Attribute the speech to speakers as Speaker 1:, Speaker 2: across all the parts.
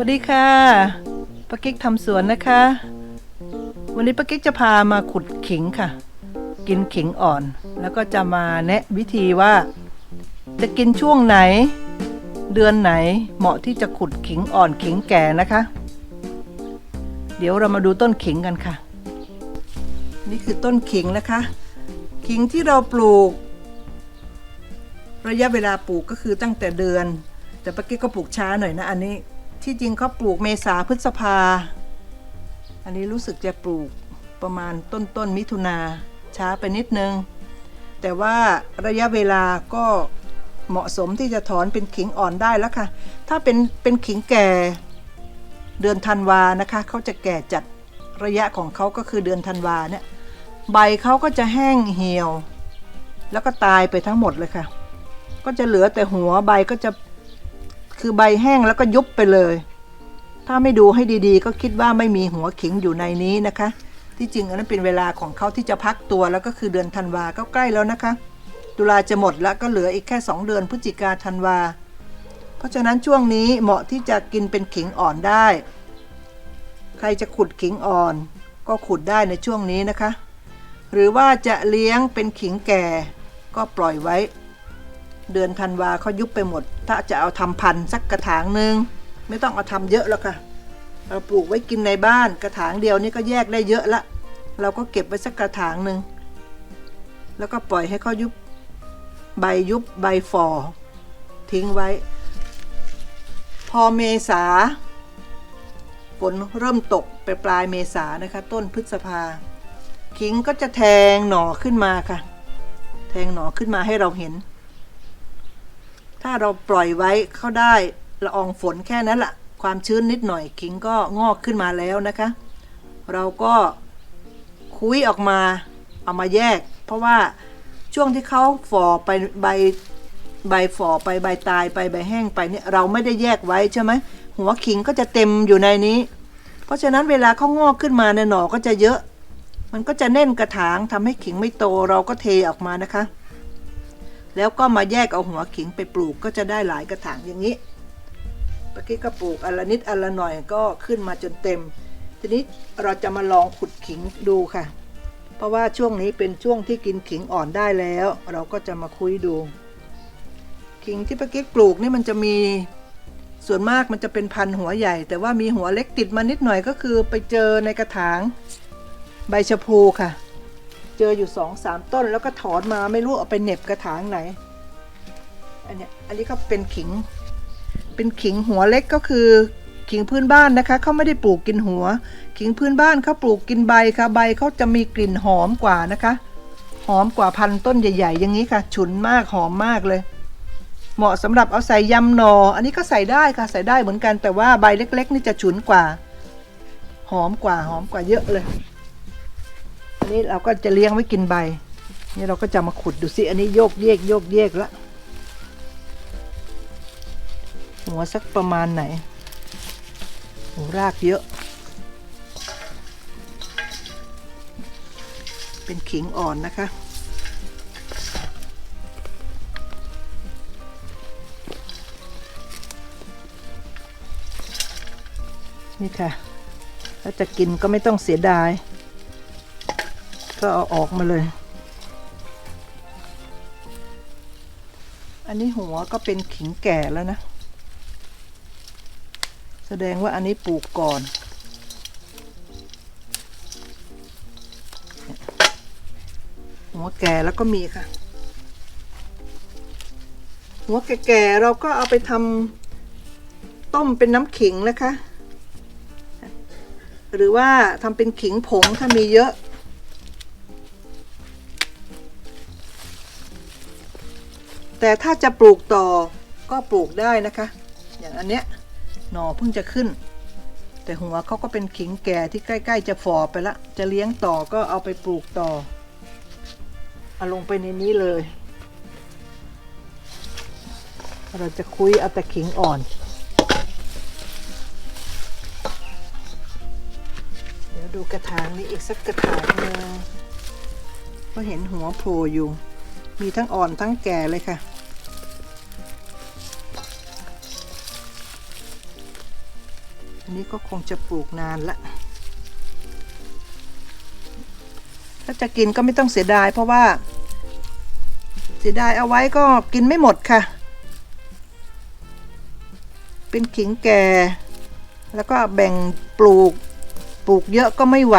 Speaker 1: วัสดีค่ะป้ากิ๊กทำสวนนะคะ วันนี้ป้ากิ๊กจะพามาขุดขิงค่ะ กินขิงอ่อน แล้วก็จะมาแนะวิธีว่า จะกินช่วงไหน เดือนไหนเหมาะที่จะขุดขิงอ่อนขิงแก่นะคะ เดี๋ยวเรามาดูต้นขิงกันค่ะ นี่คือต้นขิงนะคะ ขิงที่เราปลูก ระยะเวลาปลูกก็คือตั้งแต่เดือน แต่ป้ากิ๊กก็ปลูกช้าหน่อยนะอันนี้ ที่จริงเขาปลูกเมษาพฤษภา อันนี้รู้สึกจะปลูกประมาณต้นต้นมิถุนาช้าไปนิดนึง แต่ว่าระยะเวลาก็เหมาะสมที่จะถอนเป็นขิงอ่อนได้แล้วค่ะ ถ้าเป็นเป็นขิงแก่เดือนธันวานะคะเขาจะแก่จัดระยะของเขาก็คือเดือนธันวาเนี่ยใบเขาก็จะแห้งเหี่ยว แล้วก็ตายไปทั้งหมดเลยค่ะ ก็จะเหลือแต่หัวใบก็จะ คือใบแห้งแล้วก็ยุบไปเลย ถ้าไม่ดูให้ดีๆ ก็คิดว่าไม่มีหัวขิงอยู่ในนี้นะคะ ที่จริงอันนั้นเป็นเวลาของเขาที่จะพักตัวแล้วก็คือเดือนธันวาก็ใกล้แล้วนะคะ ตุลาจะหมดแล้วก็เหลืออีกแค่ 2 เดือนพฤศจิกาธันวา เพราะฉะนั้นช่วงนี้เหมาะที่จะกินเป็นขิงอ่อนได้ ใครจะขุดขิงอ่อน ก็ขุดได้ในช่วงนี้นะคะ หรือว่าจะเลี้ยงเป็นขิงแก่ ก็ปล่อยไว้ เดือนธันวาเขายุบไปหมด ถ้าจะเอาทำพันธุ์สักกระถางหนึ่งไม่ต้องเอาทำเยอะแล้วค่ะเราปลูกไว้กินในบ้านกระถางเดียวนี่ก็แยกได้เยอะละ เราก็เก็บไว้สักกระถางหนึ่งแล้วก็ปล่อยให้เขายุบใบยุบใบฝ่อทิ้งไว้ พอเมษาฝนเริ่มตกไปปลายเมษานะคะ ต้นพฤษภา ขิงก็จะแทงหน่อขึ้นมาค่ะ แทงหน่อขึ้นมาให้เราเห็น ถ้าเราปล่อยไว้เข้าได้ละอองฝนแค่นั้นละ่ะ ความชื้นนิดหน่อยขิงก็งอกขึ้นมาแล้วนะคะ เราก็คุยออกมาเอามาแยก เพราะว่าช่วงที่เขาฝ่อไปใบใบฝ่อไปใบตายไปใบแห้งไปเนี่ยเราไม่ได้แยกไว้ใช่ไหมหัวขิงก็จะเต็มอยู่ในนี้ เพราะฉะนั้นเวลาเขางอกขึ้นมาเนี่ยหน่อก็จะเยอะ มันก็จะแน่นกระถางทำให้ขิงไม่โตเราก็เทออกมานะคะ แล้วก็มาแยกเอาหัวขิงไปปลูกก็จะได้หลายกระถางอย่างนี้เมื่อกี้ก็ปลูกอนละนิดอนละหน่อยก็ขึ้นมาจนเต็ม ทีนี้เราจะมาลองขุดขิงดูค่ะ เพราะว่าช่วงนี้เป็นช่วงที่กินขิงอ่อนได้แล้ว เราก็จะมาคุยดู ขิงที่ป้ากิ๊กปลูกนี่มันจะมีส่วนมากมันจะเป็นพันหัวใหญ่ แต่ว่ามีหัวเล็กติดมานิดหน่อยก็คือไปเจอในกระถาง ใบชะพูค่ะ เจออยู่สองสามต้นแล้วก็ถอนมาไม่รู้เอาไปเน็บกระถางไหน อันเนี้ยอันนี้ก็เป็นขิง เป็นขิงหัวเล็กก็คือขิงพื้นบ้านนะคะเขาไม่ได้ปลูกกินหัว ขิงพื้นบ้านเขาปลูกกินใบค่ะ ใบเขาจะมีกลิ่นหอมกว่านะคะ หอมกว่าพันต้นใหญ่ ๆ อย่างนี้ค่ะ ฉุนมากหอมมากเลย เหมาะสำหรับเอาใส่ยำหนอ อันนี้ก็ใส่ได้ค่ะใส่ได้เหมือนกันแต่ว่าใบเล็ก ๆ นี่จะฉุนกว่า หอมกว่าหอมกว่าเยอะเลย นี้เราก็จะเลี้ยงไว้กินใบ นี่เราก็จะมาขุดดูสิ อันนี้โยกเยกโยกเยกล้วหัวสักประมาณไหนโอ้รากเยอะ เป็นขิงอ่อนนะคะนี่ค่ะ ถ้าจะกินก็ไม่ต้องเสียดาย ก็เอาออกมาเลย อันนี้หัวก็เป็นขิงแก่แล้วนะ แสดงว่าอันนี้ปลูกก่อนหัวแก่แล้วก็มีค่ะ หัวแก่ๆเราก็เอาไปทำต้มเป็นน้ำขิงนะคะ หรือว่าทำเป็นขิงผงถ้ามีเยอะ แต่ถ้าจะปลูกต่อก็ปลูกได้นะคะ อย่างอันเนี้ยหน่อเพิ่งจะขึ้น แต่หัวเขาก็เป็นขิงแก่ที่ใกล้ ๆ จะฝ่อไปละ จะเลี้ยงต่อก็เอาไปปลูกต่อเอาลงไปในนี้เลย เราจะคุยเอาแต่ขิงอ่อนเดี๋ยวดูกระถางนี้อีกสักกระถางนึงก็เห็นหัวโผล่อยู่ มีทั้งอ่อนทั้งแก่เลยค่ะ นี้ก็คงจะปลูกนานละ ถ้าจะกินก็ไม่ต้องเสียดาย เพราะว่า เสียดายเอาไว้ก็กินไม่หมดค่ะ เป็นขิงแก่ แล้วก็แบ่งปลูก ปลูกเยอะก็ไม่ไหว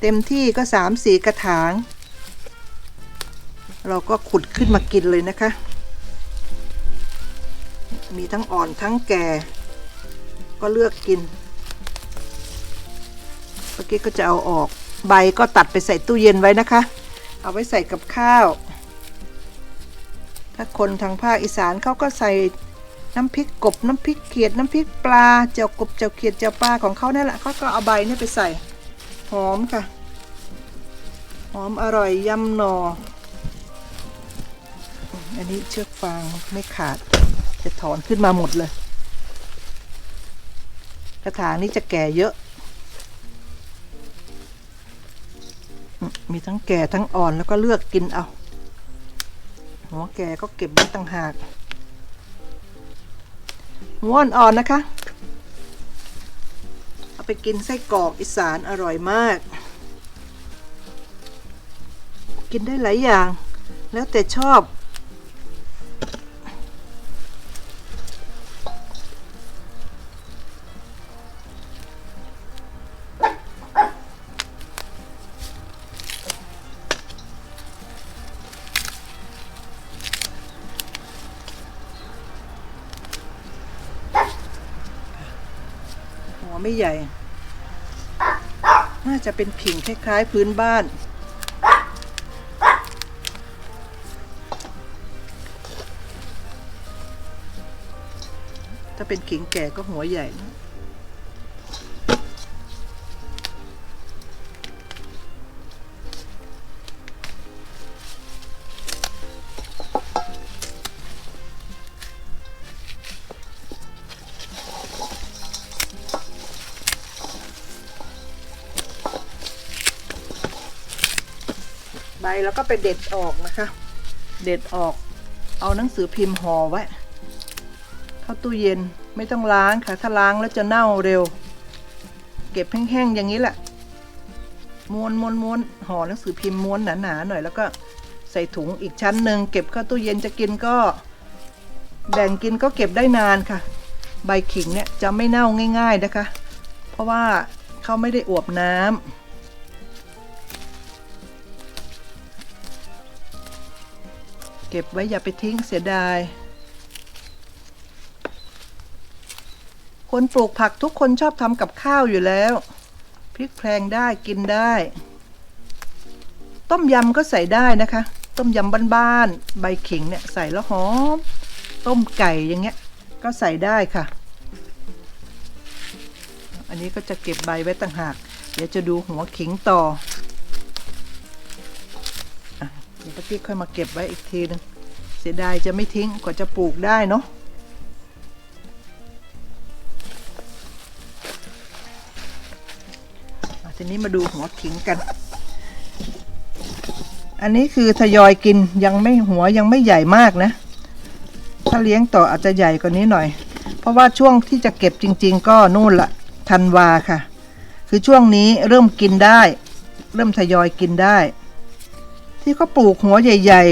Speaker 1: เต็มที่ก็สามสี่กระถาง เราก็ขุดขึ้นมากินเลยนะคะ มีทั้งอ่อนทั้งแก่ ก็เลือกกินเมื่อกี้ก็จะเอาออกใบก็ตัดไปใส่ตู้เย็นไว้นะคะ เอาไว้ใส่กับข้าว ถ้าคนทางภาคอีสานเขาก็ใส่น้ำพริกกบน้ำพริกเขียดน้ำพริกปลาเจียวกบเจียวเขียดเจียวปลาของเขานั่นแหละเขาก็เอาใบนี่ไปใส่หอมค่ะหอมอร่อยยำหนออันนี้เชือกฟางไม่ขาดจะถอนขึ้นมาหมดเลย กระถางนี้จะแก่เยอะมมีทั้งแก่ทั้งอ่อนแล้วก็เลือกกินเอา หัวแก่ก็เก็บไว้ต่างหากหัวอ่อนๆนะคะ เอาไปกินไส้กรอกอีสานอร่อยมาก กินได้หลายอย่าง แล้วแต่ชอบ วไม่ใหญ่ น่าจะเป็นผิงคล้ายๆพื้นบ้าน ถ้าเป็นขิงแก่ก็หัวใหญ่นะ ใบแล้วก็ไปเด็ดออกนะคะ เด็ดออก เอาหนังสือพิมพ์ห่อไว้ เข้าตู้เย็นไม่ต้องล้างค่ะ ถ้าล้างแล้วจะเน่าเร็ว เก็บแห้งๆอย่างนี้แหละ ม้วนม้วนม้วนห่อหนังสือพิมพ์ม้วนหนาๆหน่อยแล้วก็ใส่ถุงอีกชั้นหนึ่งเก็บเข้าตู้เย็นจะกินก็ แบ่งกินก็เก็บได้นานค่ะ ใบขิงเนี่ยจะไม่เน่าง่าย ๆนะคะ เพราะว่าเขาไม่ได้อวบน้ำ ก็บไว้อย่าไปทิ้งเสียดาย คนปลูกผักทุกคนชอบทำกับข้าวอยู่แล้วพริกแพงได้กินได้ ต้มยำก็ใส่ได้นะคะ ต้มยำบ้านๆใบขิงเนี่ยใส่แล้วหอม ต้มไก่อย่างเงี้ยก็ใส่ได้ค่ะ อันนี้ก็จะเก็บใบไว้ต่างหาก เดี๋ยวจะดูหัวขิงต่อ ดี๋ยวป้ากิ๊กค่อยมาเก็บไว้อีกทีนึงเสียดายจะไม่ทิ้งกว่าจะปลูกได้เนาะอะทีนี้มาดูหัวขิงกัน อันนี้คือทยอยกินยังไม่หัวยังไม่ใหญ่มากนะ ถ้าเลี้ยงต่ออาจจะใหญ่กว่านี้หน่อย เพราะว่าช่วงที่จะเก็บจริง ๆ ก็นู่นละธันวาค่ะ คือช่วงนี้เริ่มกินได้ เริ่มทยอยกินได้ ที่เขาปลูกหัวใหญ่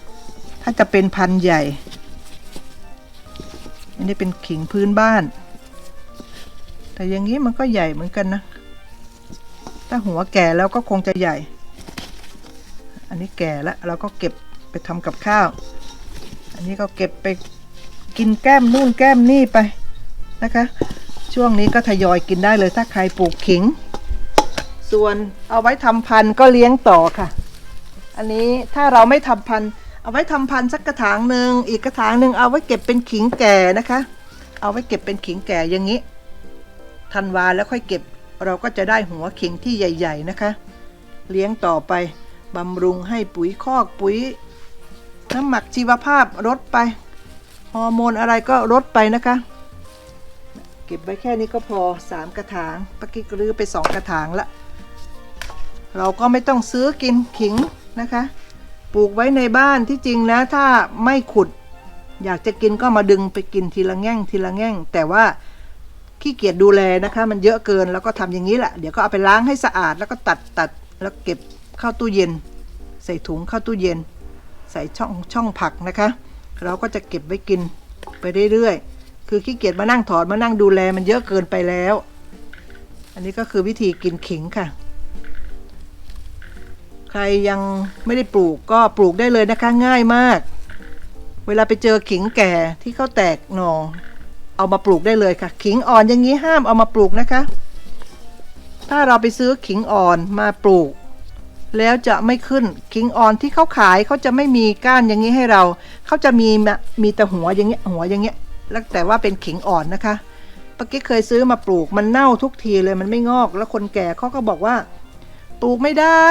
Speaker 1: ๆ ถ้าจะเป็นพันธุ์ใหญ่ อันนี้เป็นขิงพื้นบ้าน แต่อย่างนี้มันก็ใหญ่เหมือนกันนะ ถ้าหัวแก่แล้วก็คงจะใหญ่ อันนี้แก่แล้วเราก็เก็บไปทำกับข้าว อันนี้ก็เก็บไปกินแก้มนู่นแก้มนี่ไปนะคะ ช่วงนี้ก็ทยอยกินได้เลยถ้าใครปลูกขิง ส่วนเอาไว้ทำพันธุ์ก็เลี้ยงต่อค่ะ อันนี้ถ้าเราไม่ทำพันเอาไว้ทำพันสักกระถางหนึ่งอีกกระถางหนึ่งเอาไว้เก็บเป็นขิงแก่นะคะ เอาไว้เก็บเป็นขิงแก่อย่างนี้ธันวาแล้วค่อยเก็บเราก็จะได้หัวขิงที่ใหญ่ ๆนะคะ เลี้ยงต่อไปบำรุงให้ปุ๋ยคอกปุ๋ยน้ำหมักชีวภาพลดไปฮอร์โมนอะไรก็ลดไปนะคะ เก็บไว้แค่นี้ก็พอสามกระถางปะกิ๊กรื้อไปสองกระถางละ เราก็ไม่ต้องซื้อกินขิง นะคะ ปลูกไว้ในบ้านที่จริงนะถ้าไม่ขุด อยากจะกินก็มาดึงไปกินทีละแง่งทีละแง่ง แต่ว่าขี้เกียจดูแลนะคะ มันเยอะเกินแล้วก็ทำอย่างนี้แหละเดี๋ยวก็เอาไปล้างให้สะอาดแล้วก็ตัดตัดแล้วเก็บเข้าตู้เย็น ใส่ถุงเข้าตู้เย็น ใส่ช่องช่องผักนะคะ เราก็จะเก็บไว้กินไปเรื่อยๆคือขี้เกียจมานั่งถอดมานั่งดูแลมันเยอะเกินไปแล้ว อันนี้ก็คือวิธีกินขิงค่ะ ใครยังไม่ได้ปลูกก็ปลูกได้เลยนะคะง่ายมาก เวลาไปเจอขิงแก่ที่เขาแตกหนอเอามาปลูกได้เลยค่ะ ขิงอ่อนอย่างนี้ห้ามเอามาปลูกนะคะ ถ้าเราไปซื้อขิงอ่อนมาปลูก แล้วจะไม่ขึ้นขิงอ่อนที่เขาขายเขาจะไม่มีก้านอย่างนี้ให้เราเขาจะมีมีแต่หัวอย่างเงี้ยหัวอย่างเงี้ยแล้วแต่ว่าเป็นขิงอ่อนนะคะปกี้เคยซื้อมาปลูกมันเน่าทุกทีเลยมันไม่งอก แล้วคนแก่เขาก็บอกว่า ปลูกไม่ได้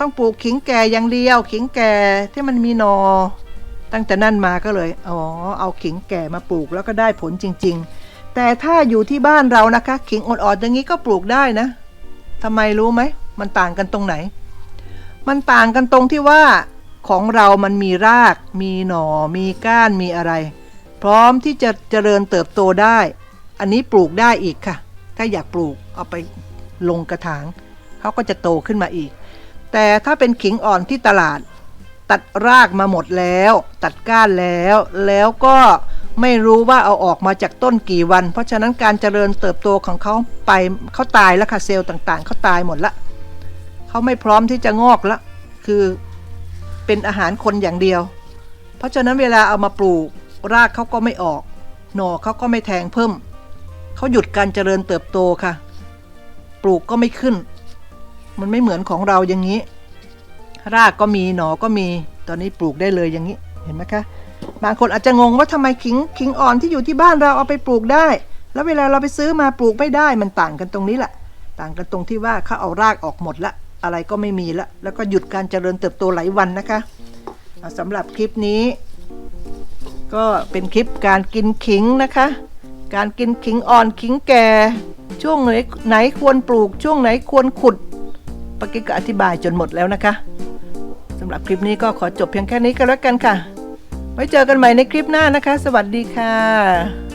Speaker 1: ต้องปลูกขิงแก่อย่างเดียว ขิงแก่ที่มันมีหนอ ตั้งแต่นั่นมาก็เลยอ๋อเอาขิงแก่มาปลูกแล้วก็ได้ผลจริง ๆ แต่ถ้าอยู่ที่บ้านเรานะคะ ขิงอ่อนๆอย่างนี้ก็ปลูกได้นะทำไมรู้ไหมมันต่างกันตรงไหน มันต่างกันตรงที่ว่าของเรามันมีราก มีหน่อ มีก้าน มีอะไร พร้อมที่จะเจริญเติบโตได้ อันนี้ปลูกได้อีกค่ะ ถ้าอยากปลูกเอาไปลงกระถาง เขาก็จะโตขึ้นมาอีก แต่ถ้าเป็นขิงอ่อนที่ตลาด ตัดรากมาหมดแล้ว ตัดก้านแล้ว แล้วก็ไม่รู้ว่าเอาออกมาจากต้นกี่วัน เพราะฉะนั้นการเจริญเติบโตของเขาไปเขาตายแล้วค่ะเซลล์ต่างๆเขาตายหมดละเขาไม่พร้อมที่จะงอกละคือเป็นอาหารคนอย่างเดียว เพราะฉะนั้นเวลาเอามาปลูกรากเขาก็ไม่ออก หน่อเขาก็ไม่แทงเพิ่มเขาหยุดการเจริญเติบโตค่ะ ปลูกก็ไม่ขึ้น มันไม่เหมือนของเราอย่างนี้ รากก็มีหนอก็มีตอนนี้ปลูกได้เลยอย่างนี้เห็นไหมคะบางคนอาจจะงงว่าทำไมขิงขิงอ่อนที่อยู่ที่บ้านเราเอาไปปลูกได้ แล้วเวลาเราไปซื้อมาปลูกไม่ได้มันต่างกันตรงนี้แหละ ต่างกันตรงที่ว่าเขาเอารากออกหมดละ อะไรก็ไม่มีละแล้วก็หยุดการเจริญเติบโตหลายวันนะคะอ่าสำหรับคลิปนี้ ก็เป็นคลิปการกินขิงนะคะ การกินขิงอ่อนขิงแก่ ช่วงไหนไหนควรปลูกช่วงไหนควรขุด ปากิกก็อธิบายจนหมดแล้วนะคะสำหรับคลิปนี้ก็ขอจบเพียงแค่นี้ก็แล้วกันค่ะ ไว้เจอกันใหม่ในคลิปหน้านะคะ สวัสดีค่ะ